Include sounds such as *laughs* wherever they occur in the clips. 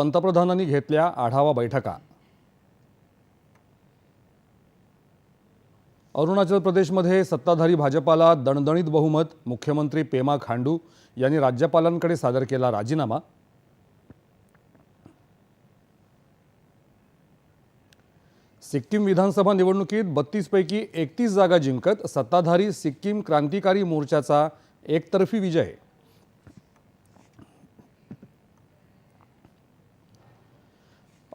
पंतप्रधानांनी घेतल्या आढावा बैठका. अरुणाचल प्रदेशमध्ये सत्ताधारी भाजपाला दणदणीत बहुमत मुख्यमंत्री पेमा खांडू यांनी राज्यपालांकडे सादर केला राजीनामा. सिक्कीम विधानसभा निवडणुकीत बत्तीसपैकी एकतीस जागा जिंकत सत्ताधारी सिक्कीम क्रांतिकारी मोर्चाचा एकतर्फी विजय.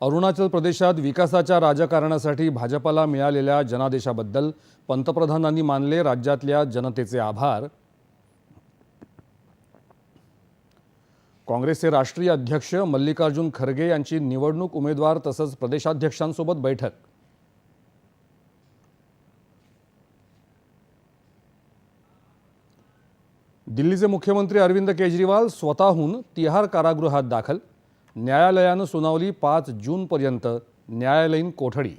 अरुणाचल प्रदेशात विकासाच्या राजकारणासाठी भाजपाला मिळालेल्या जनादेशाबद्दल पंतप्रधानांनी मानले राज्यातल्या जनतेचे आभार. काँग्रेसचे राष्ट्रीय अध्यक्ष मल्लिकार्जुन खरगे यांची निवडणूक उमेदवार तसंच प्रदेशाध्यक्षांसोबत बैठक. दिल्लीचे मुख्यमंत्री अरविंद केजरीवाल स्वतःहून तिहार कारागृहात दाखल. न्यायालयानं सुनावली पाच जूनपर्यंत न्यायालयीन कोठडी.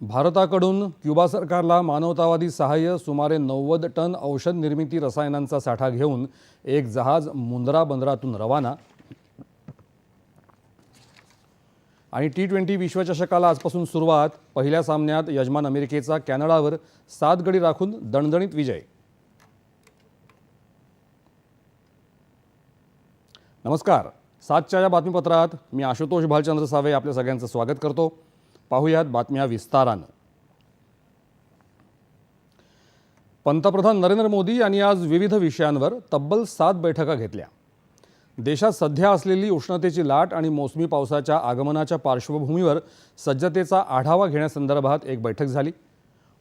भारताकडून क्युबा सरकारला मानवतावादी सहाय्य सुमारे नव्वद टन औषध निर्मिती रसायनांचा साठा घेऊन एक जहाज मुंद्रा बंदरातून रवाना. आणि टी ट्वेंटी विश्वचषकाला आजपासून सुरुवात पहिल्या सामन्यात यजमान अमेरिकेचा कॅनडावर सात गडी राखून दणदणीत विजय. नमस्कार. सातच्या या बातमीपत्रात मी आशुतोष भालचंद्र सावे आपल्या सगळ्यांचं स्वागत करतो. पाहूयात बातम्या विस्तारानं. पंतप्रधान नरेंद्र मोदी यांनी आज विविध विषयांवर तब्बल सात बैठका घेतल्या. देशात सध्या असलेली उष्णतेची लाट आणि मोसमी पावसाच्या आगमनाच्या पार्श्वभूमीवर सज्जतेचा आढावा घेण्यासंदर्भात एक बैठक झाली.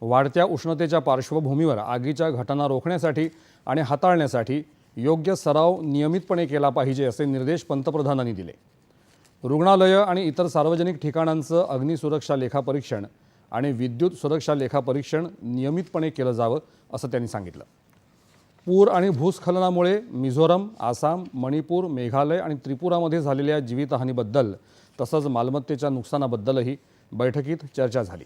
वाढत्या उष्णतेच्या पार्श्वभूमीवर आगीच्या घटना रोखण्यासाठी आणि हाताळण्यासाठी योग्य सराव नियमितपणे केला पाहिजे असे निर्देश पंतप्रधानांनी दिले. रुग्णालयं आणि इतर सार्वजनिक ठिकाणांचं अग्निसुरक्षा लेखापरीक्षण आणि विद्युत सुरक्षा लेखापरीक्षण नियमितपणे केलं जावं असं त्यांनी सांगितलं. पूर आणि भूस्खलनामुळे मिझोरम आसाम मणिपूर मेघालय आणि त्रिपुरामध्ये झालेल्या जीवितहानीबद्दल तसंच मालमत्तेच्या नुकसानाबद्दलही बैठकीत चर्चा झाली.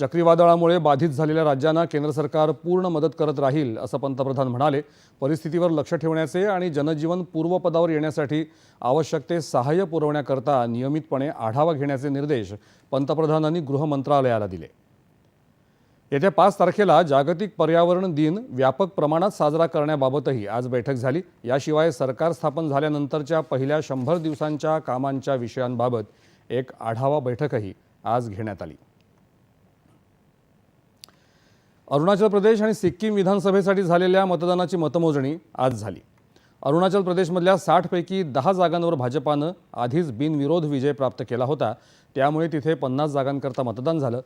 चक्रीवादळामुळे बाधित झालेल्या राज्यांना केंद्र सरकार पूर्ण मदत करत राहील असं पंतप्रधान म्हणाले. परिस्थितीवर लक्ष ठेवण्याचे आणि जनजीवन पूर्वपदावर येण्यासाठी आवश्यक ते सहाय्य पुरवण्याकरता नियमितपणे आढावा घेण्याचे निर्देश पंतप्रधानांनी गृहमंत्रालयाला दिले. येत्या पाच तारखेला जागतिक पर्यावरण दिन व्यापक प्रमाणात साजरा करण्याबाबतही आज बैठक झाली. याशिवाय सरकार स्थापन झाल्यानंतरच्या पहिल्या शंभर दिवसांच्या कामांच्या विषयांबाबत एक आढावा बैठकही आज घेण्यात आली. अरुणाचल प्रदेश आणि सिक्कीम विधानसभेसाठी झालेल्या मतदानाची मतमोजणी आज झाली. अरुणाचल प्रदेशमधल्या साठपैकी दहा जागांवर भाजपानं आधीच बिनविरोध विजय प्राप्त केला होता. त्यामुळे तिथे पन्नास जागांकरता मतदान झालं.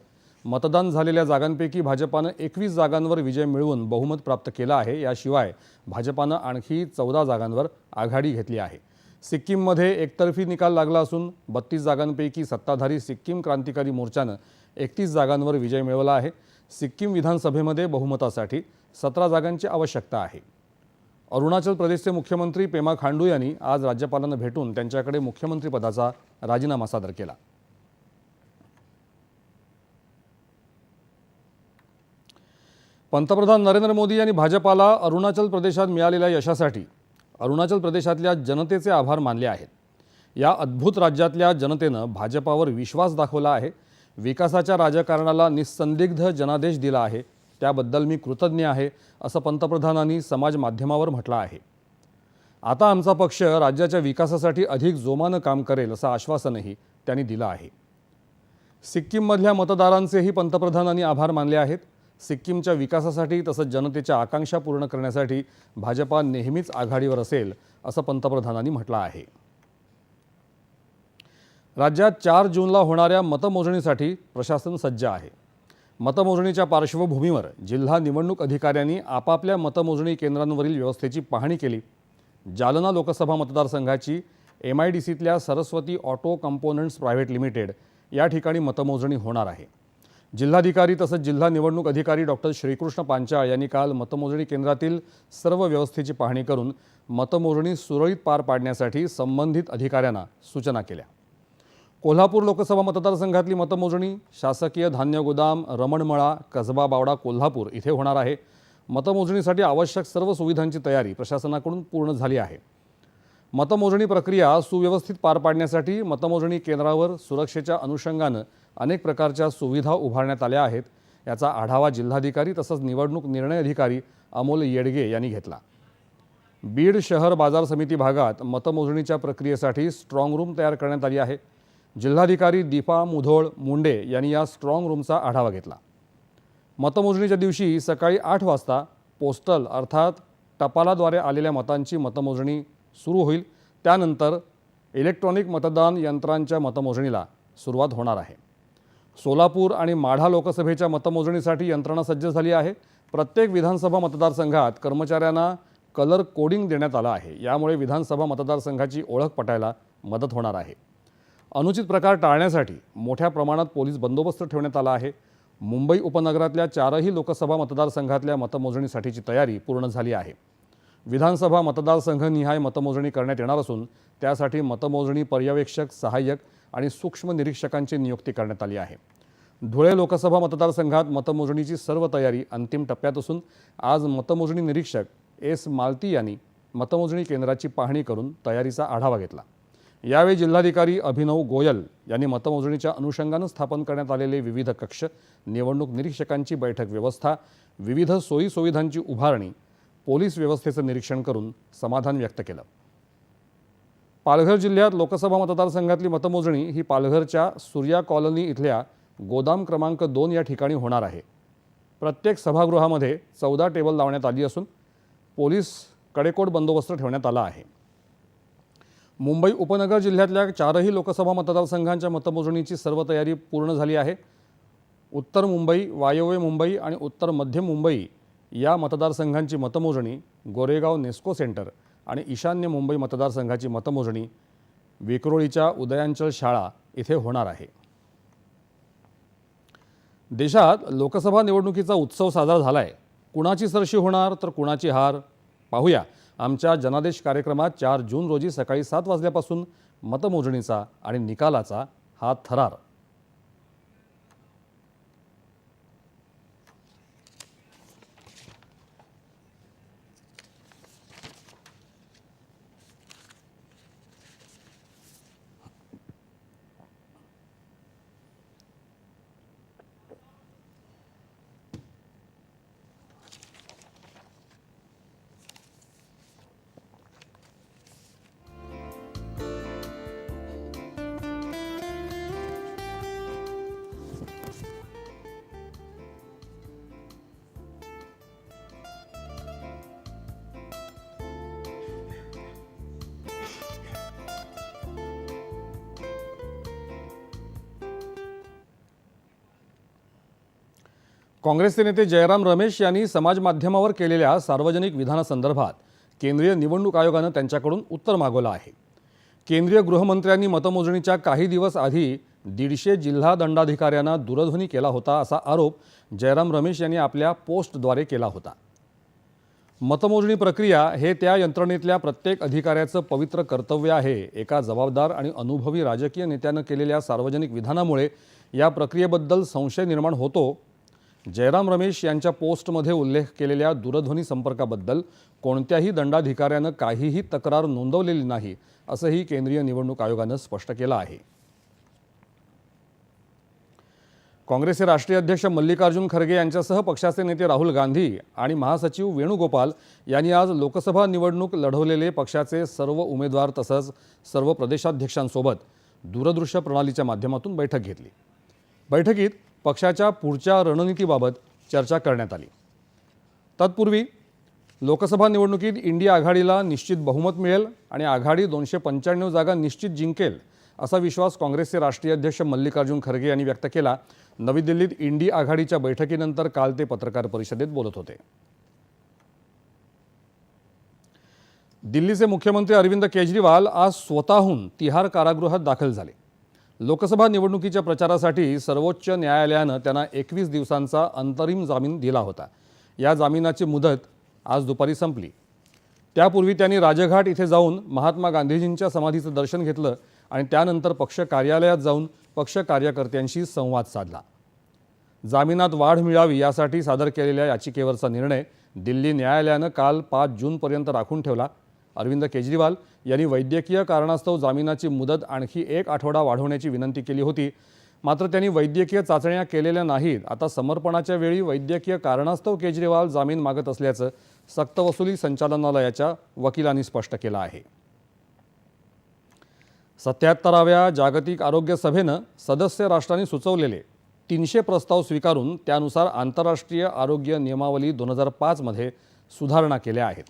मतदान झालेल्या जागांपैकी भाजपानं एकवीस जागांवर विजय मिळवून बहुमत प्राप्त केलं आहे. याशिवाय भाजपानं आणखी चौदा जागांवर आघाडी घेतली आहे. सिक्कीममध्ये एकतर्फी निकाल लागला असून बत्तीस जागांपैकी सत्ताधारी सिक्कीम क्रांतिकारी मोर्चानं एकतीस जागांवर विजय मिळवला आहे. सिक्कीम विधानसभेमध्ये बहुमतासाठी सतरा जागांची आवश्यकता आहे. अरुणाचल प्रदेशचे मुख्यमंत्री पेमा खांडू यांनी आज राज्यपालांना भेटून त्यांच्याकडे मुख्यमंत्रीपदाचा राजीनामा सादर केला. पंतप्रधान नरेंद्र मोदी यांनी भाजपाला अरुणाचल प्रदेशात मिळालेल्या यशासाठी अरुणाचल प्रदेशातल्या जनतेचे आभार मानले आहेत. या अद्भुत राज्यातल्या जनतेनं भाजपावर विश्वास दाखवला आहे विकासाच्या राजकारणाला निस्संदिग्ध जनादेश दिला आहे. त्याबद्दल मी कृतज्ञ आहे असं पंतप्रधानांनी समाज माध्यमावर म्हटलं आहे. आता आमचा पक्ष राज्याच्या विकासासाठी अधिक जोमानं काम करेल असं आश्वासनही त्यांनी दिलं आहे. सिक्कीममधल्या मतदारांचेही पंतप्रधानांनी आभार मानले आहेत. सिक्कीमच्या विकासासाठी तसंच जनतेच्या आकांक्षा पूर्ण करण्यासाठी भाजपा नेहमीच आघाडीवर असेल असं पंतप्रधानांनी म्हटलं आहे. राज्यात चार जूनला होणाऱ्या मतमोजणीसाठी प्रशासन सज्ज आहे. मतमोजणीच्या पार्श्वभूमीवर जिल्हा निवडणूक अधिकाऱ्यांनी आपापल्या मतमोजणी केंद्रांवरील व्यवस्थेची पाहणी केली. जालना लोकसभा मतदारसंघाची M I D सीतल्या Saraswati auto components private limited या ठिकाणी मतमोजणी होणार आहे. जिल्हाधिकारी तसंच जिल्हा निवडणूक अधिकारी डॉक्टर श्रीकृष्ण पांचाळ यांनी काल मतमोजणी केंद्रातील सर्व व्यवस्थेची पाहणी करून मतमोजणी सुरळीत पार पाडण्यासाठी संबंधित अधिकाऱ्यांना सूचना केल्या. कोल्हापूर लोकसभा मतदारसंघातली मतमोजणी शासकीय धान्य गोदाम रमणमळा कसबा बावडा कोल्हापूर इथे होणार आहे. मतमोजणीसाठी आवश्यक सर्व सुविधांची तयारी प्रशासनाकडून पूर्ण झाली आहे. मतमोजणी प्रक्रिया सुव्यवस्थित पार पाडण्यासाठी मतमोजणी केंद्रावर सुरक्षेच्या अनुषंगानं अनेक प्रकारच्या सुविधा उभारण्यात आल्या आहेत. याचा आढावा जिल्हाधिकारी तसंच निवडणूक निर्णय अधिकारी अमोल येडगे यांनी घेतला. बीड शहर बाजार समिती भागात मतमोजणीच्या प्रक्रियेसाठी स्ट्रॉंग रूम तयार करण्यात आली आहे. जिल्हाधिकारी दीपा मुधोळ मुंडे यांनी या स्ट्रॉंग रूमचा आढावा घेतला. मतमोजणीच्या दिवशी सकाळी आठ वाजता पोस्टल अर्थात टपालाद्वारे आलेल्या मतांची मतमोजणी सुरू होईल. त्यानंतर इलेक्ट्रॉनिक मतदान यंत्रांच्या मतमोजणीला सुरुवात होणार आहे. सोलापूर आणि माढा लोकसभेच्या मतमोजणीसाठी यंत्रणा सज्ज झाली आहे. प्रत्येक विधानसभा मतदारसंघात कर्मचाऱ्यांना कलर कोडिंग देण्यात आलं आहे. यामुळे विधानसभा मतदारसंघाची ओळख पटायला मदत होणार आहे. अनुचित प्रकार टाळण्यासाठी मोठ्या प्रमाणात पोलीस बंदोबस्त ठेवण्यात आला आहे. मुंबई उपनगरातल्या चारही लोकसभा मतदारसंघातल्या मतमोजणीसाठीची तयारी पूर्ण झाली आहे. विधानसभा मतदारसंघनिहाय मतमोजणी करण्यात येणार असून त्यासाठी मतमोजणी पर्यवेक्षक सहाय्यक आणि सूक्ष्म निरीक्षकांची नियुक्ती करण्यात आली आहे. धुळे लोकसभा मतदारसंघात मतमोजणीची सर्व तयारी अंतिम टप्प्यात असून आज मतमोजणी निरीक्षक एस मालती यांनी मतमोजणी केंद्राची पाहणी करून तयारीचा आढावा घेतला. यावेळी जिल्हाधिकारी अभिनव गोयल यांनी मतमोजणीच्या अनुषंगानं स्थापन करण्यात आलेले विविध कक्ष निवडणूक निरीक्षकांची बैठक व्यवस्था विविध सोयीसुविधांची उभारणी पोलीस व्यवस्थेचं निरीक्षण करून समाधान व्यक्त केलं. पालघर जिल्ह्यात लोकसभा मतदारसंघातली मतमोजणी ही पालघरच्या सूर्या कॉलनी इथल्या गोदाम क्रमांक दोन या ठिकाणी होणार आहे. प्रत्येक सभागृहामध्ये चौदा टेबल लावण्यात आली असून पोलीस कडेकोट बंदोबस्त ठेवण्यात आला आहे. मुंबई उपनगर जिल्ह्यातल्या चारही लोकसभा मतदारसंघांच्या मतमोजणीची सर्व तयारी पूर्ण झाली आहे. उत्तर मुंबई वायव्य मुंबई आणि उत्तर मध्य मुंबई या मतदारसंघांची मतमोजणी गोरेगाव नेस्को सेंटर आणि ईशान्य मुंबई मतदारसंघाची मतमोजणी विक्रोळीच्या उदयांचल शाळा इथे होणार आहे. देशात लोकसभा निवडणुकीचा उत्सव साजरा झाला आहे कुणाची सरशी होणार तर कुणाची हार? पाहूया. आमच्या जनादेश कार्यक्रमात चार जून रोजी सकाळी सात वाजल्यापासून मतमोजणीचा आणि निकालाचा हा थरार. काँग्रेसचे नेते जयराम रमेश यांनी समाज माध्यमावर केलेल्या सार्वजनिक विधानासंदर्भात केंद्रीय निवडणूक आयोगानं त्यांच्याकडून उत्तर मागवलं आहे. केंद्रीय गृहमंत्र्यांनी मतमोजणीच्या काही दिवस आधी दीडशे जिल्हा दंडाधिकाऱ्यांना दूरध्वनी केला होता असा आरोप जयराम रमेश यांनी आपल्या पोस्टद्वारे केला होता. मतमोजणी प्रक्रिया हे त्या यंत्रणेतल्या प्रत्येक अधिकाऱ्याचं पवित्र कर्तव्य आहे एका जबाबदार आणि अनुभवी राजकीय नेत्यानं केलेल्या सार्वजनिक विधानामुळे या प्रक्रियेबद्दल संशय निर्माण होतो जयराम रमेश यांच्या पोस्टमध्ये उल्लेख केलेल्या दूरध्वनी संपर्काबद्दल कोणत्याही दंडाधिकाऱ्यानं काहीही तक्रार नोंदवलेली नाही असंही केंद्रीय निवडणूक आयोगानं स्पष्ट केलं आहे. काँग्रेसचे राष्ट्रीय अध्यक्ष मल्लिकार्जुन खरगे यांच्यासह पक्षाचे नेते राहुल गांधी आणि महासचिव वेणुगोपाल यांनी आज लोकसभा निवडणूक लढवलेले पक्षाचे सर्व उमेदवार तसंच सर्व प्रदेशाध्यक्षांसोबत दूरदृश्य प्रणालीच्या माध्यमातून बैठक घेतली. बैठकीत पक्षाच्या पुढच्या रणनीतीबाबत चर्चा करण्यात आली. तत्पूर्वी लोकसभा निवडणुकीत इंडिया आघाडीला निश्चित बहुमत मिळेल आणि आघाडी दोनशे पंच्याण्णव जागा निश्चित जिंकेल असा विश्वास काँग्रेसचे राष्ट्रीय अध्यक्ष मल्लिकार्जुन खरगे यांनी व्यक्त केला. नवी दिल्लीत इंडी आघाडीच्या बैठकीनंतर काल ते पत्रकार परिषदेत बोलत होते. दिल्लीचे मुख्यमंत्री अरविंद केजरीवाल आज स्वतःहून तिहार कारागृहात दाखल झाले. लोकसभा निवडणुकीच्या प्रचारासाठी सर्वोच्च न्यायालयानं त्यांना एकवीस दिवसांचा अंतरिम जामीन दिला होता. या जामिनाची मुदत आज दुपारी संपली. त्यापूर्वी त्यांनी राजघाट इथे जाऊन महात्मा गांधीजींच्या समाधीचं दर्शन घेतलं आणि त्यानंतर पक्ष कार्यालयात जाऊन पक्ष कार्यकर्त्यांशी संवाद साधला. जामिनात वाढ मिळावी यासाठी सादर केलेल्या याचिकेवरचा निर्णय दिल्ली न्यायालयानं काल पाच जूनपर्यंत राखून ठेवला. अरविंद केजरीवाल यांनी वैद्यकीय कारणास्तव जामिनाची मुदत आणखी एक आठवडा वाढवण्याची विनंती केली होती. मात्र त्यांनी वैद्यकीय चाचण्या केलेल्या नाहीत. आता समर्पणाच्या वेळी वैद्यकीय कारणास्तव केजरीवाल जामीन मागत असल्याचं सक्तवसुली संचालनालयाच्या वकिलांनी स्पष्ट केलं आहे. सत्याहत्तराव्या जागतिक आरोग्य सभेनं सदस्य राष्ट्रांनी सुचवलेले तीनशे प्रस्ताव स्वीकारून त्यानुसार आंतरराष्ट्रीय आरोग्य नियमावली दोन हजार पाचमध्ये सुधारणा केल्या आहेत.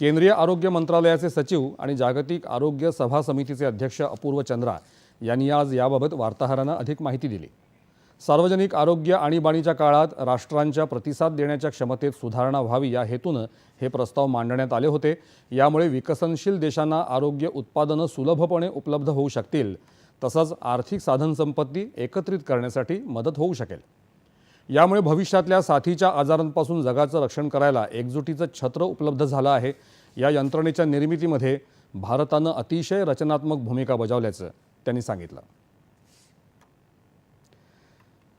केंद्रीय आरोग्य मंत्रालयाचे सचिव आणि जागतिक आरोग्य सभा समितीचे अध्यक्ष अपूर्व चंद्रा यांनी आज याबाबत वार्ताहरांना अधिक माहिती दिली. सार्वजनिक आरोग्य आणीबाणीच्या काळात राष्ट्रांच्या प्रतिसाद देण्याच्या क्षमतेत सुधारणा व्हावी या हेतूनं हे प्रस्ताव मांडण्यात आले होते. यामुळे विकसनशील देशांना आरोग्य उत्पादनं सुलभपणे उपलब्ध होऊ शकतील. तसंच आर्थिक साधनसंपत्ती एकत्रित करण्यासाठी मदत होऊ शकेल. यामुळे भविष्यातल्या साथीच्या आजारांपासून जगाचं रक्षण करायला एकजुटीचं छत्र उपलब्ध झालं आहे. या यंत्रणेच्या निर्मितीमध्ये भारतानं अतिशय रचनात्मक भूमिका बजावल्याचं त्यांनी सांगितलं.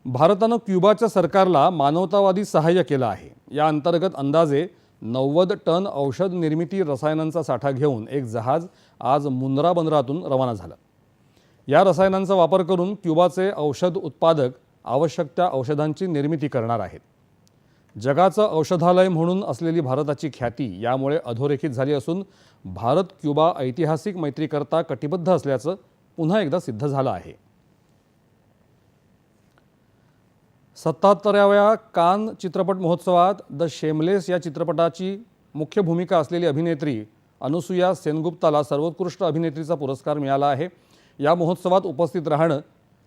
भारतानं क्युबाच्या सरकारला मानवतावादी सहाय्य केलं आहे. या अंतर्गत अंदाजे नव्वद टन औषध निर्मिती रसायनांचा साठा घेऊन एक जहाज आज मुंद्रा बंदरातून रवाना झालं. या रसायनांचा वापर करून क्युबाचे औषध उत्पादक आवश्यक त्या औषधांची निर्मिती करणार आहेत. जगाचं औषधालय म्हणून असलेली भारताची ख्याती यामुळे अधोरेखित झाली असून भारत क्युबा ऐतिहासिक मैत्रीकरता कटिबद्ध असल्याचं पुन्हा एकदा सिद्ध झालं आहे. सत्ताहत्तराव्या कान चित्रपट महोत्सवात द शेमलेस या चित्रपटाची मुख्य भूमिका असलेली अभिनेत्री अनुसुया सेनगुप्ताला सर्वोत्कृष्ट अभिनेत्रीचा पुरस्कार मिळाला आहे. या महोत्सवात उपस्थित राहणं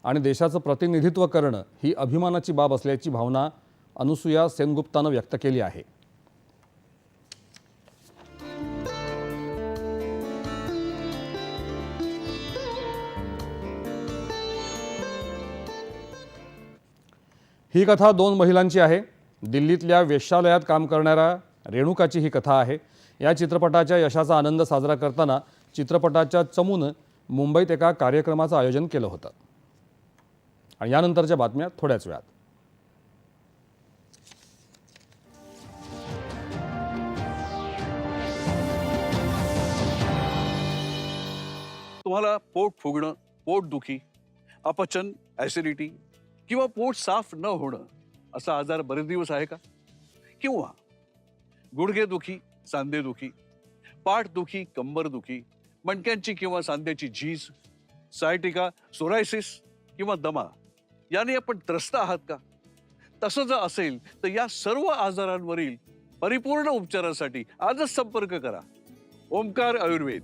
आणि देशाचं प्रतिनिधित्व करणं ही अभिमानाची बाब असल्याची भावना अनुसुया सेनगुप्तानं व्यक्त केली आहे. ही कथा दोन महिलांची आहे. दिल्लीतल्या वेश्यालयात काम करणाऱ्या रेणुकाची ही कथा आहे. या चित्रपटाच्या यशाचा आनंद साजरा करताना चित्रपटाच्या चमूनं मुंबईत एका कार्यक्रमाचं आयोजन केलं होतं. आणि यानंतरच्या बातम्या थोड्याच वेळात. तुम्हाला पोट फुगणं पोटदुखी अपचन ॲसिडिटी किंवा पोट साफ न होणं असा आजार बरेच दिवस आहे का? किंवा गुडघेदुखी सांधेदुखी पाठदुखी कंबरदुखी मणक्यांची किंवा सांध्याची झीज सायटिका सोरायसिस किंवा दमा याने आपण त्रस्त आहात का? तसं जर असेल तर या सर्व आजारांवरील परिपूर्ण उपचारासाठी आजच संपर्क करा. ओमकार आयुर्वेद.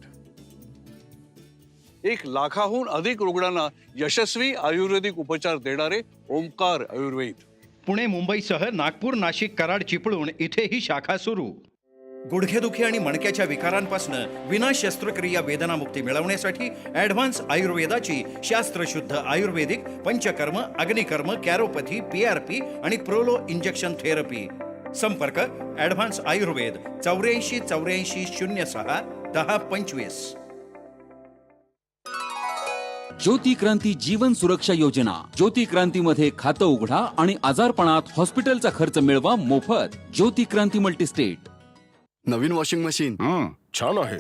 एक लाखाहून अधिक रुग्णांना यशस्वी आयुर्वेदिक उपचार देणारे ओंकार आयुर्वेद. पुणे मुंबईसह नागपूर नाशिक कराड चिपळूण इथेही शाखा सुरू. गुडघेदुखी आणि मणक्याच्या विकारांपासून विना शस्त्रक्रिया वेदनामुक्ती मिळवण्यासाठी ॲडव्हान्स आयुर्वेदाची शास्त्रशुद्ध आयुर्वेदिक पंचकर्म अग्निकर्म कॅरोपॅथी पीआरपी आणि प्रोलो इंजेक्शन थेरपी. संपर्क ॲडव्हान्स आयुर्वेद चौऱ्याऐंशी चौऱ्याऐंशी शून्य सहा दहा पंचवीस. ज्योती क्रांती जीवन सुरक्षा योजना. ज्योती क्रांतीमध्ये खातं उघडा आणि आजारपणात हॉस्पिटलचा खर्च मिळवा मोफत. ज्योती क्रांती मल्टीस्टेट. नवीन वॉशिंग मशीन. हम्म. छान आहे.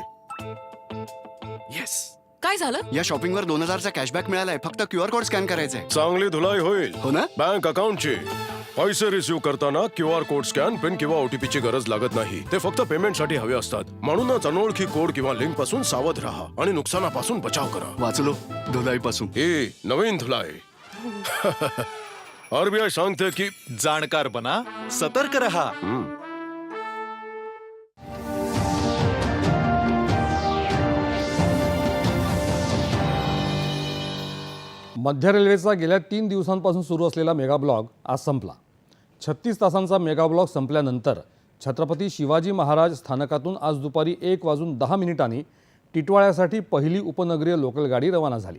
येस काय झालं? या शॉपिंग वर दोन हजारचा कॅशबॅक मिळालाय. फक्त क्यू आर कोड स्कॅन करायचा आहे चांगली धुलाई होईल. हो ना? बँक अकाउंटची. पैसे रिसिव्ह करताना Q R code scan PIN किंवा ओटीपी ची गरज लागत नाही. ते फक्त पेमेंटसाठी हवे असतात. म्हणूनच अनोळखी कोड किंवा लिंकपासून सावध राहा आणि नुकसानापासून बचाव करा. वाचलो धुलाई पासून हे नवीन धुलाई. *laughs* आरबीआय सांगते की जाणकार बना सतर्क रहा. मध्य रेल्वेचा गेल्या तीन दिवसांपासून सुरू असलेला मेगा ब्लॉक आज संपला. छत्तीस तासांचा मेगा ब्लॉक संपल्यानंतर छत्रपती शिवाजी महाराज स्थानकातून आज दुपारी एक वाजून दहा मिनिटांनी टिटवाळ्यासाठी पहिली उपनगरीय लोकल गाडी रवाना झाली.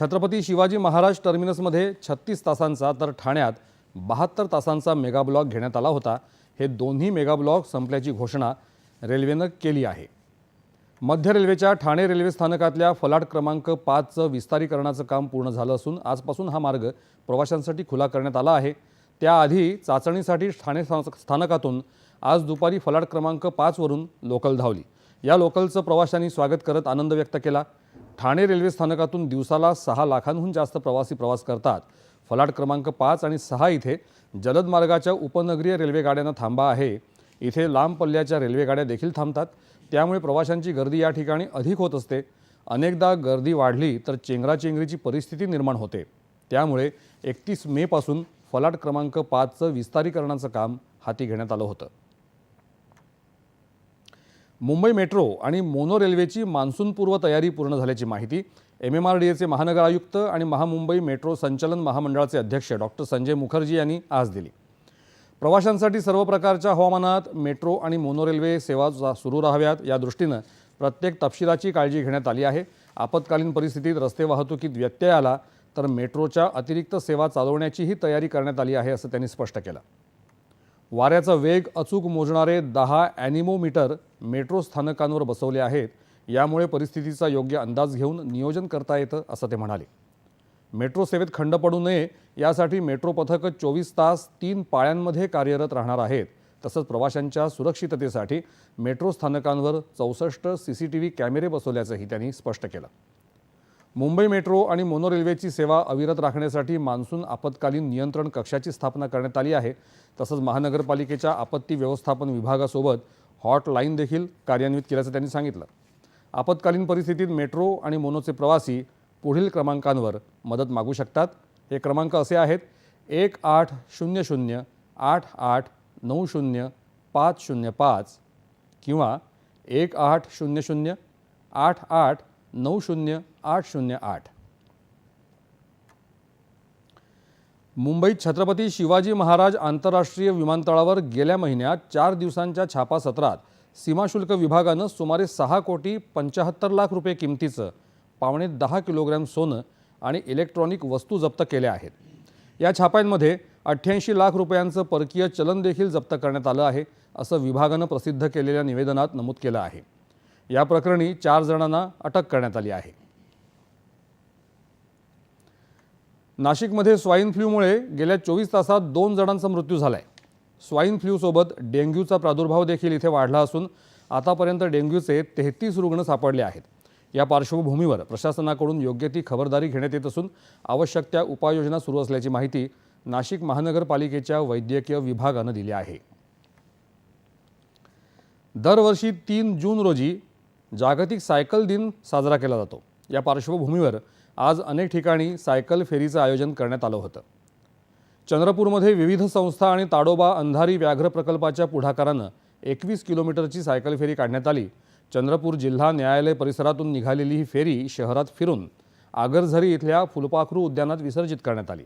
छत्रपती शिवाजी महाराज टर्मिनसमध्ये छत्तीस तासांचा तर ठाण्यात बहात्तर तासांचा मेगा ब्लॉक घेण्यात आला होता. हे दोन्ही मेगा ब्लॉक संपल्याची घोषणा रेल्वेनं केली आहे. मध्य रेल्वेच्या ठाणे रेल्वे स्थानकातल्या फलाट क्रमांक पाचचं विस्तारीकरणाचं काम पूर्ण झालं असून आजपासून हा मार्ग प्रवाशांसाठी खुला करण्यात आला आहे. त्याआधी चाचणीसाठी ठाणे स्थानकातून आज दुपारी फलाट क्रमांक पाचवरून लोकल धावली. या लोकलचं प्रवाशांनी स्वागत करत आनंद व्यक्त केला. ठाणे रेल्वे स्थानकातून दिवसाला सहा लाखांहून जास्त प्रवासी प्रवास करतात. फलाट क्रमांक पाच आणि सहा इथे जलद मार्गाच्या उपनगरीय रेल्वे गाड्यांना थांबा आहे. इथे लांब पल्ल्याच्या रेल्वे गाड्या देखील थांबतात. त्यामुळे प्रवाशांची गर्दी या ठिकाणी अधिक होत असते. अनेकदा गर्दी वाढली तर चेंगराचेंगरीची परिस्थिती निर्माण होते. त्यामुळे एकतीस मेपासून फलाट क्रमांक पाचचं विस्तारीकरणाचं काम हाती घेण्यात आलं होतं. मुंबई मेट्रो आणि मोनो रेल्वेची मान्सूनपूर्व तयारी पूर्ण झाल्याची माहिती एम एम आर डी एचे महानगर आयुक्त आणि महामुंबई मेट्रो संचलन महामंडळाचे अध्यक्ष डॉक्टर संजय मुखर्जी यांनी आज दिली. प्रवाशांसाठी सर्व प्रकारच्या हवामानात मेट्रो आणि मोनो रेल्वे सेवा सुरू राहाव्यात. या दृष्टीनं प्रत्येक तपशिलाची काळजी घेण्यात आली आहे. आपत्कालीन परिस्थितीत रस्ते वाहतुकीत व्यत्यय आला तर मेट्रोच्या अतिरिक्त सेवा चालवण्याचीही तयारी करण्यात आली आहे असं त्यांनी स्पष्ट केलं. वाऱ्याचा वेग अचूक मोजणारे दहा ॲनिमोमीटर मेट्रो स्थानकांवर बसवले आहेत. यामुळे परिस्थितीचा योग्य अंदाज घेऊन नियोजन करता येतं असं ते म्हणाले. मेट्रो सेवेत खंड पडू नये यासाठी मेट्रो पथकं चोवीस तास तीन पाळ्यांमध्ये कार्यरत राहणार आहेत. तसंच प्रवाशांच्या सुरक्षिततेसाठी मेट्रो स्थानकांवर चौसष्ट सी सी टी व्ही कॅमेरे बसवल्याचंही त्यांनी स्पष्ट केलं. मुंबई मेट्रो आणि मोनो रेल्वेची सेवा अविरत राखण्यासाठी मान्सून आपत्कालीन नियंत्रण कक्षाची स्थापना करण्यात आली आहे. तसंच महानगरपालिकेच्या आपत्ती व्यवस्थापन विभागासोबत हॉटलाईन देखील कार्यान्वित केल्याचं त्यांनी सांगितलं. आपत्कालीन परिस्थितीत मेट्रो आणि मोनोचे प्रवासी पुढील क्रमांकांवर मदत मागू शकतात. हे क्रमांक असे आहेत. एक आठ शून्य शून्य आठ आठ नऊ शून्य पाच शून्य पाच किंवा एक आठ शून्य शून्य आठ आठ नऊ शून्य आठ शून्य आठ. मुंबईत छत्रपती शिवाजी महाराज आंतरराष्ट्रीय विमानतळावर गेल्या महिन्यात चार दिवसांच्या छापा सत्रात सीमाशुल्क विभागानं सुमारे सहा कोटी पंच्याहत्तर लाख रुपये किमतीचं पावणे दहा किलोग्रॅम सोनं आणि इलेक्ट्रॉनिक वस्तू जप्त केल्या आहेत. या छाप्यांमध्ये अठ्ठ्याऐंशी लाख रुपयांचं परकीय चलन देखील जप्त करण्यात आलं आहे असं विभागानं प्रसिद्ध केलेल्या निवेदनात नमूद केलं आहे. या प्रकरणी चार जणांना अटक करण्यात आली आहे. नाशिकमध्ये स्वाईन फ्लूमुळे गेल्या चोवीस तासात दोन जणांचा मृत्यू झाला आहे स्वाईन फ्ल्यूसोबत डेंग्यूचा प्रादुर्भाव देखील इथे वाढला असून आतापर्यंत डेंग्यूचे तेहतीस रुग्ण सापडले आहेत. या पार्श्वभूमीवर प्रशासनाकडून योग्य ती खबरदारी घेण्यात येत असून आवश्यक त्या उपाययोजना सुरू असल्याची माहिती नाशिक महानगरपालिकेच्या वैद्यकीय विभागानं दिली आहे. दरवर्षी तीन जून रोजी जागतिक सायकल दिन साजरा केला जातो. या पार्श्वभूमीवर आज अनेक ठिकाणी सायकल फेरीचं आयोजन करण्यात आलं होतं. चंद्रपूरमध्ये विविध संस्था आणि ताडोबा अंधारी व्याघ्र प्रकल्पाच्या पुढाकारानं एकवीस किलोमीटरची सायकल फेरी काढण्यात आली. चंद्रपूर जिल्हा न्यायालय परिसरातून निघालेली ही फेरी शहरात फिरून आगरझरी इथल्या फुलपाखरू उद्यानात विसर्जित करण्यात आली.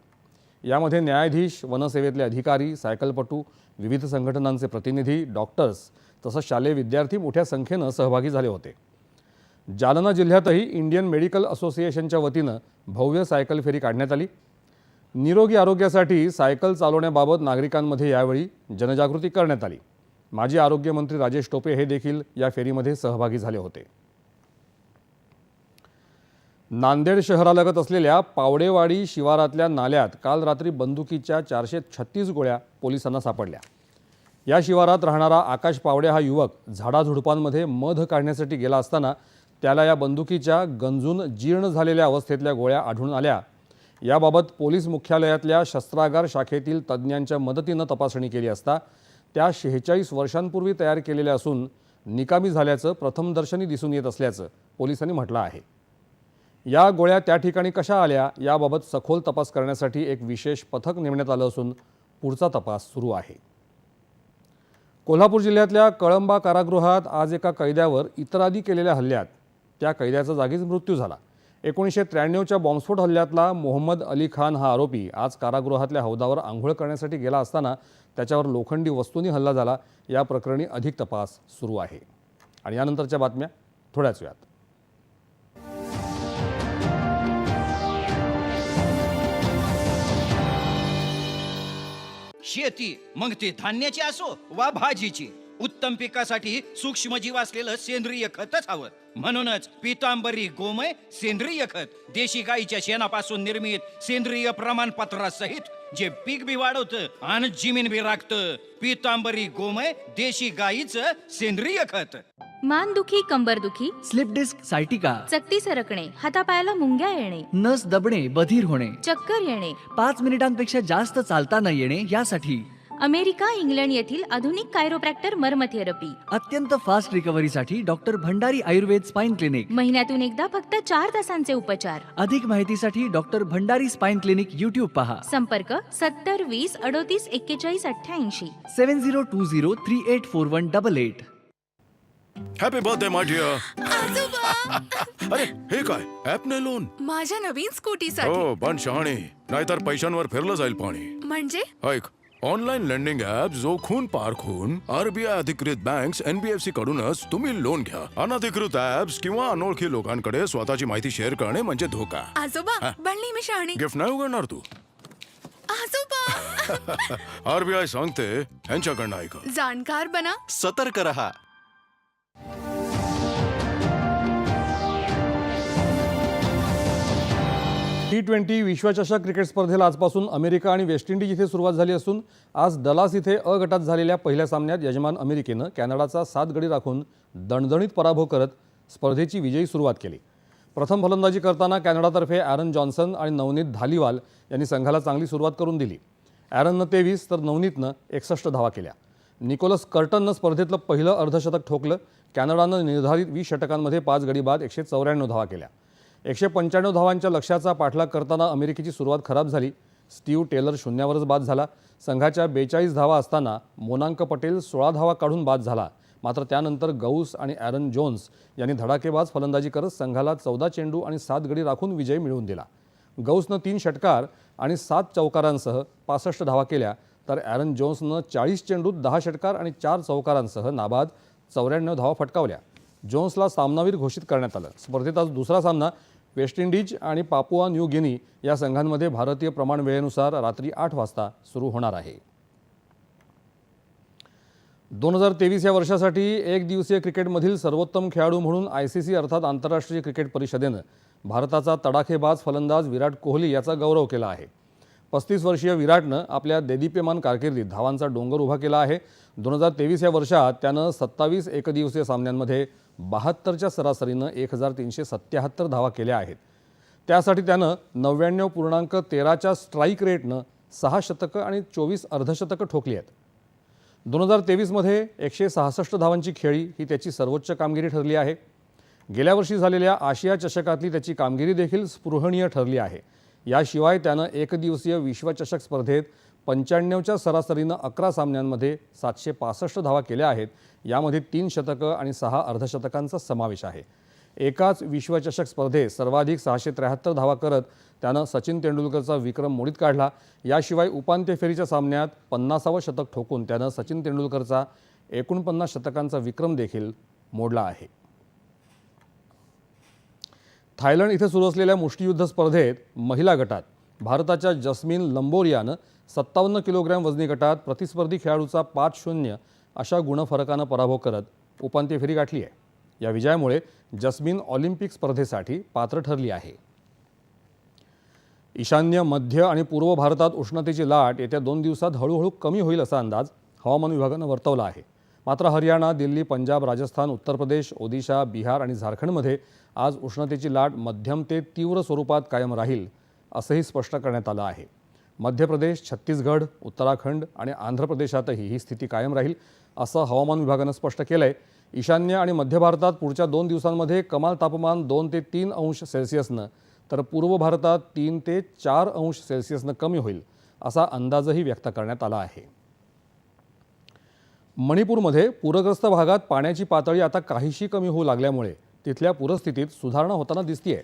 यामध्ये न्यायाधीश वनसेवेतले अधिकारी सायकलपटू विविध संघटनांचे प्रतिनिधी डॉक्टर्स तसंच शालेय विद्यार्थी मोठ्या संख्येनं सहभागी झाले होते. जालना जिल्ह्यातही इंडियन मेडिकल असोसिएशनच्या वतीनं भव्य सायकल फेरी काढण्यात आली. निरोगी आरोग्यासाठी सायकल चालवण्याबाबत नागरिकांमध्ये यावेळी जनजागृती करण्यात आली. माजी आरोग्यमंत्री राजेश टोपे हे देखील या फेरीमध्ये सहभागी झाले होते. नांदेड शहरालगत असलेल्या पावडेवाडी शिवारातल्या नाल्यात काल रात्री बंदुकीच्या चारशे छत्तीस गोळ्या पोलिसांना सापडल्या. या शिवारात राहणारा आकाश पावडे हा युवक झाडाझुडपांमध्ये मध काढण्यासाठी गेला असताना त्याला या बंदुकीच्या गंजून जीर्ण झालेल्या अवस्थेतल्या गोळ्या आढळून आल्या. याबाबत पोलीस मुख्यालयातल्या शस्त्रागार शाखेतील तज्ज्ञांच्या मदतीनं तपासणी केली असता त्या शेहेचाळीस वर्षांपूर्वी तयार केलेल्या असून निकामी झाल्याचं प्रथमदर्शनी दिसून येत असल्याचं पोलिसांनी म्हटलं आहे. या गोळ्या त्या ठिकाणी कशा आल्या याबाबत सखोल तपास करण्यासाठी एक विशेष पथक नेमण्यात आलं असून पुढचा तपास सुरू आहे. कोल्हापूर जिल्ह्यातल्या कळंबा कारागृहात आज एका कैद्यावर इतरादी केलेल्या हल्ल्यात त्या कैद्याचा जागीच मृत्यू झाला. एकोणीसशे त्र्याण्णवच्या बॉम्बस्फोट हल्ल्यातला मोहम्मद अली खान हा आरोपी आज कारागृहातल्या हौदावर आंघोळ करण्यासाठी गेला असताना त्याच्यावर लोखंडी वस्तूंनी हल्ला झाला. या प्रकरणी अधिक तपास सुरू आहे. आणि यानंतरच्या बातम्या थोड्याच वेळात. शेती मग ते धान्याची असो वा भाजीची. उत्तम पिकासाठी सूक्ष्मजीव असलेलं सेंद्रिय खतच हवं. म्हणूनच पितांबरी गोमय सेंद्रिय खत देशी गाईच्या शेणापासून निर्मित सेंद्रिय प्रमाणपत्रासहित जे पीक बी वाढवतं आणि जमीन बी राखतं पितांबरी गोमय देशी गाईचं सेंद्रिय खत. मानदुखी कंबरदुखी स्लिप डिस्क सायटिका चकती सरकणे हातापायाला मुंग्या येणे नस दबणे बधीर होणे चक्कर येणे पाच मिनिटांपेक्षा जास्त चालता न येणे यासाठी अमेरिका इंग्लंड येथील आधुनिक कायरोप्रॅक्टर मर्म थेरपी अत्यंत fast रिकव्हरीसाठी doctor Bhandari Ayurveda spine clinic महिन्यातून एकदा फक्त चार तासांचे उपचार. अधिक माहितीसाठी doctor Bhandari spine clinic YouTube पहा. संपर्क सत्तर वीस अडोतीस एक्केचाळीस अठ्ठ्याऐंशी. Seven zero two zero three eight four one double eight. Happy birthday my dear अरे हे काय? ऍप ने लोन माझ्या नवीन स्कूटीसाठी हो पण शहाणे. नाहीतर पैशांवर फिरलं जाईल पाणी. म्हणजे? ऐक ऑनलाईन लेंडिंग ऍप जो खून पारखून आरबीआय अधिकृत बँक एनबीएफसी कडूनच तुम्ही लोन घ्या. अनधिकृत ऍप्स किंवा अनोळखी लोकांकडे स्वतःची माहिती शेअर करणे म्हणजे धोका. आजोबा बनली मी शहाणी. गिफ्ट नाही उघडणार तू. आजोबा! *laughs* आरबीआय सांगते यांच्याकडनं ऐक. जाणकार बना. सतर्क रहा. टी ट्वेंटी विश्वचषक क्रिकेट स्पर्धेला आजपासून अमेरिका आणि वेस्ट इंडिज इथे सुरुवात झाली असून आज डलास इथे अ गटात झालेल्या पहिल्या सामन्यात यजमान अमेरिकेनं कॅनडाचा सात गडी राखून दणदणीत पराभव करत स्पर्धेची विजयी सुरुवात केली. प्रथम फलंदाजी करताना कॅनडातर्फे ॲरन जॉन्सन आणि नवनीत धालीवाल यांनी संघाला चांगली सुरुवात करून दिली. ॲरननं तेवीस तर नवनीतनं एकसष्ट धावा केल्या. निकोलस कर्टननं स्पर्धेतलं पहिलं अर्धशतक ठोकलं. कॅनडानं निर्धारित वीस षटकांमध्ये पाच गडी बाद एकशे चौऱ्याण्णव धावा केल्या. एकशे पंच्याण्णव धावांच्या लक्ष्याचा पाठलाग करताना अमेरिकेची सुरुवात खराब झाली. स्टीव्ह टेलर शून्यावरच बाद झाला. संघाच्या बेचाळीस धावा असताना मोनांक पटेल सोळा धावा काढून बाद झाला. मात्र त्यानंतर गौस आणि ॲरन जोन्स यांनी धडाकेबाज फलंदाजी करत संघाला चौदा चेंडू आणि सात गडी राखून विजय मिळवून दिला. गौसनं तीन षटकार आणि सात चौकारांसह पासष्ट धावा केल्या. तर ॲरन जोन्सनं चाळीस चेंडूत दहा षटकार आणि चार चौकारांसह नाबाद चौऱ्याण्णव धावा फटकावल्या. जोन्सला सामनावीर घोषित करण्यात आलं. स्पर्धेत आज दुसरा सामना वेस्ट इंडिज आणि पापुआ न्यू गिनी या संघांमध्ये भारतीय प्रमाण वेळेनुसार रात्री आठ वाजता सुरू होणार आहे. दोन हजार तेवीस या वर्षासाठी एक दिवसीय क्रिकेटमधील सर्वोत्तम खेळाडू म्हणून आय सी सी अर्थात आंतरराष्ट्रीय क्रिकेट परिषदेनं भारताचा तडाखेबाज फलंदाज विराट कोहली याचा गौरव केला आहे. पस्तीस वर्षीय विराटनं आपल्या देदीप्यमान कारकिर्दीत धावांचा डोंगर उभा केला आहे. दोन हजार तेवीस या वर्षात त्यानं सत्तावीस एकदिवसीय सामन्यांमध्ये बहात्तरच्या सरासरीनं एक हजार तीनशे सत्याहत्तर धावा केल्या आहेत. त्यासाठी त्यानं नव्याण्णव पूर्णांक तेराच्या स्ट्राईक रेटनं सहा शतकं आणि चोवीस अर्धशतकं ठोकली आहेत. दोन हजार तेवीसमध्ये एकशे सहासष्ट धावांची खेळी ही त्याची सर्वोच्च कामगिरी ठरली आहे. गेल्या वर्षी झालेल्या आशिया चषकातली त्याची कामगिरी देखील स्पृहणीय ठरली आहे. याशिवाय त्यानं एकदिवसीय विश्वचषक स्पर्धेत पंच्याण्णवच्या सरासरीनं अकरा सामन्यांमध्ये सातशे पासष्ट धावा केल्या आहेत. यामध्ये तीन शतकं आणि सहा अर्धशतकांचा समावेश आहे. एकाच विश्वचषक स्पर्धेत सर्वाधिक सहाशे त्र्याहत्तर धावा करत त्यानं सचिन तेंडुलकरचा विक्रम मोडीत काढला. याशिवाय उपांत्य फेरीच्या सामन्यात पन्नासावं शतक ठोकून त्यानं सचिन तेंडुलकरचा एकोणपन्नास शतकांचा विक्रम देखील मोडला आहे. थायलंड इथे सुरू असलेल्या मुष्टियुद्ध स्पर्धेत महिला गटात भारताच्या जस्मिन लंबोरियानं सत्तावन्न किलोग्रॅम वजनी गटात प्रतिस्पर्धी खेळाडूचा पाच शून्य अशा गुणफरकानं पराभव करत उपांत्य फेरी गाठली आहे. या विजयामुळे जस्मिन ऑलिम्पिक स्पर्धेसाठी पात्र ठरली आहे. ईशान्य मध्य आणि पूर्व भारतात उष्णतेची लाट येत्या दोन दिवसात हळूहळू कमी होईल असा अंदाज हवामान विभागानं वर्तवला आहे. मात्र हरियाणा दिल्ली पंजाब राजस्थान उत्तर प्रदेश ओदिशा बिहार आणि झारखंडमध्ये आज उष्णतेची लाट मध्यम ते तीव्र स्वरूपात कायम राहील असंही स्पष्ट करण्यात आलं आहे. मध्य प्रदेश छत्तीसगड उत्तराखंड आणि आंध्र प्रदेशातही ही स्थिती कायम राहील असं हवामान विभागानं स्पष्ट केलं आहे ईशान्य आणि मध्य भारतात पुढच्या दोन दिवसांमध्ये कमाल तापमान दोन ते तीन अंश सेल्सिअसनं तर पूर्व भारतात तीन ते चार अंश सेल्सिअसनं कमी होईल असा अंदाजही व्यक्त करण्यात आला आहे. मणिपूरमध्ये पूरग्रस्त भागात पाण्याची पातळी आता काहीशी कमी होऊ लागल्यामुळे तिथल्या पूरस्थितीत सुधारणा होताना दिसतीये.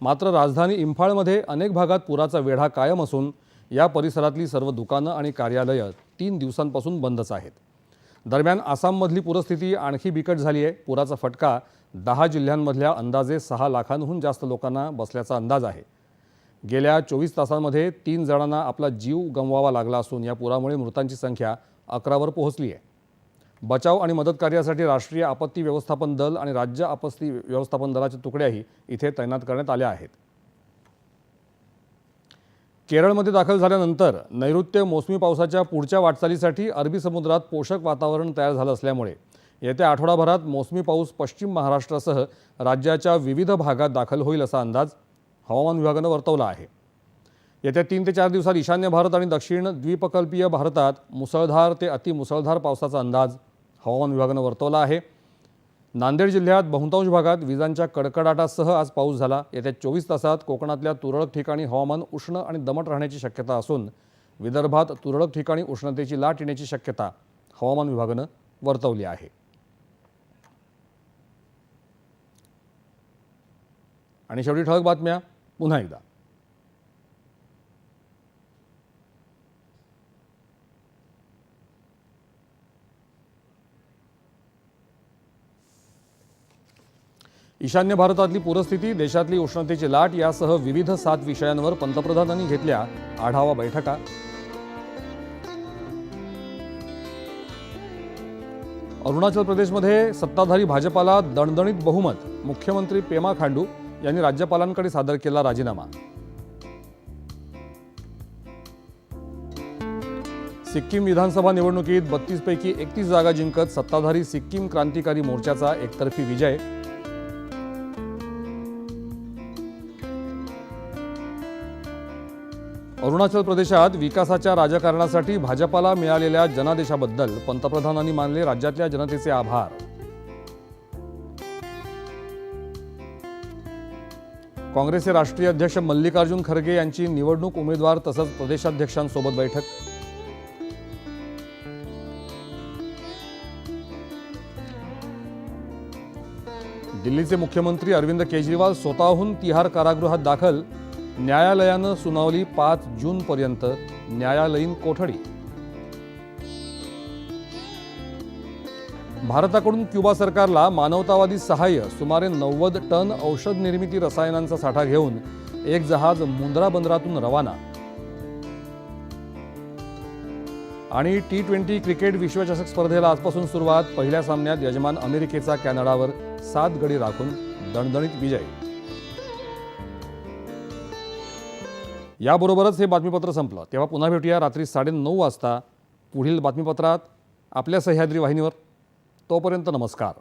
मात्र राजधानी इम्फाळमध्ये अनेक भागात पुराचा वेढा कायम असून या परिसरातली सर्व दुकानं आणि कार्यालयं तीन दिवसांपासून बंदच आहेत. दरम्यान आसाममधली पूरस्थिती आणखी बिकट झाली आहे. पुराचा फटका दहा जिल्ह्यांमधल्या अंदाजे सहा लाखांहून जास्त लोकांना बसल्याचा अंदाज आहे. गेल्या चोवीस तासांमध्ये तीन जणांना आपला जीव गमवावा लागला असून या पुरामुळे मृतांची संख्या अकरावर पोहोचली आहे. बचाव आणि मदत कार्यासाठी राष्ट्रीय आपत्ती व्यवस्थापन दल आणि राज्य आपत्ती व्यवस्थापन दलाच्या तुकड्याही इथे तैनात करण्यात आल्या आहेत. केरळमध्ये दाखल झाल्यानंतर नैऋत्य मोसमी पावसाच्या पुढच्या वाटचालीसाठी अरबी समुद्रात पोषक वातावरण तयार झालं असल्यामुळे येत्या आठवडाभरात मोसमी पाऊस पश्चिम महाराष्ट्रासह राज्याच्या विविध भागात दाखल होईल असा अंदाज हवामान विभागानं वर्तवला आहे. येत्या तीन ते चार दिवसात ईशान्य भारत आणि दक्षिण द्वीपकल्पीय भारतात मुसळधार ते अतिमुसळधार पावसाचा अंदाज हवामान विभागानं वर्तवला आहे. नांदेड जिल्ह्यात बहुतांश भागात विजांच्या कडकडाटासह आज पाऊस झाला. येत्या चोवीस तासात कोकणातल्या तुरळक ठिकाणी हवामान उष्ण आणि दमट राहण्याची शक्यता असून विदर्भात तुरळक ठिकाणी उष्णतेची लाट येण्याची शक्यता हवामान विभागानं वर्तवली आहे. आणि शेवटी ठळक बातम्या. पुन्हा एकदा. ईशान्य भारतातली पूरस्थिती देशातली उष्णतेची लाट यासह विविध सात विषयांवर पंतप्रधानांनी घेतल्या आढावा बैठका. अरुणाचल प्रदेशमध्ये सत्ताधारी भाजपाला दणदणीत बहुमत मुख्यमंत्री पेमा खांडू यांनी राज्यपालांकडे सादर केला राजीनामा. सिक्कीम विधानसभा निवडणुकीत बत्तीसपैकी एकतीस जागा जिंकत सत्ताधारी सिक्कीम क्रांतिकारी मोर्चाचा एकतर्फी विजय. अरुणाचल प्रदेशात विकासाच्या राजकारणासाठी भाजपाला मिळालेल्या जनादेशाबद्दल पंतप्रधानांनी मानले राज्यातल्या जनतेचे आभार. काँग्रेसचे राष्ट्रीय अध्यक्ष मल्लिकार्जुन खरगे यांची निवडणूक उमेदवार तसंच प्रदेशाध्यक्षांसोबत बैठक. दिल्लीचे मुख्यमंत्री अरविंद केजरीवाल स्वतःहून तिहार कारागृहात दाखल न्यायालयानं सुनावली पाच जूनपर्यंत न्यायालयीन कोठडी. भारताकडून क्युबा सरकारला मानवतावादी सहाय्य सुमारे नव्वद टन औषध निर्मिती रसायनांचा साठा घेऊन एक जहाज मुंद्रा बंदरातून रवाना. आणि टी ट्वेंटी क्रिकेट विश्वचषक स्पर्धेला आजपासून सुरुवात पहिल्या सामन्यात यजमान अमेरिकेचा कॅनडावर सात गडी राखून दणदणीत विजय. याबरोबरच हे बातमीपत्र संपलं. तेव्हा पुन्हा भेटूया रात्री साडेनऊ वाजता पुढील बातमीपत्रात आपल्या सह्याद्री वाहिनीवर. तोपर्यंत नमस्कार.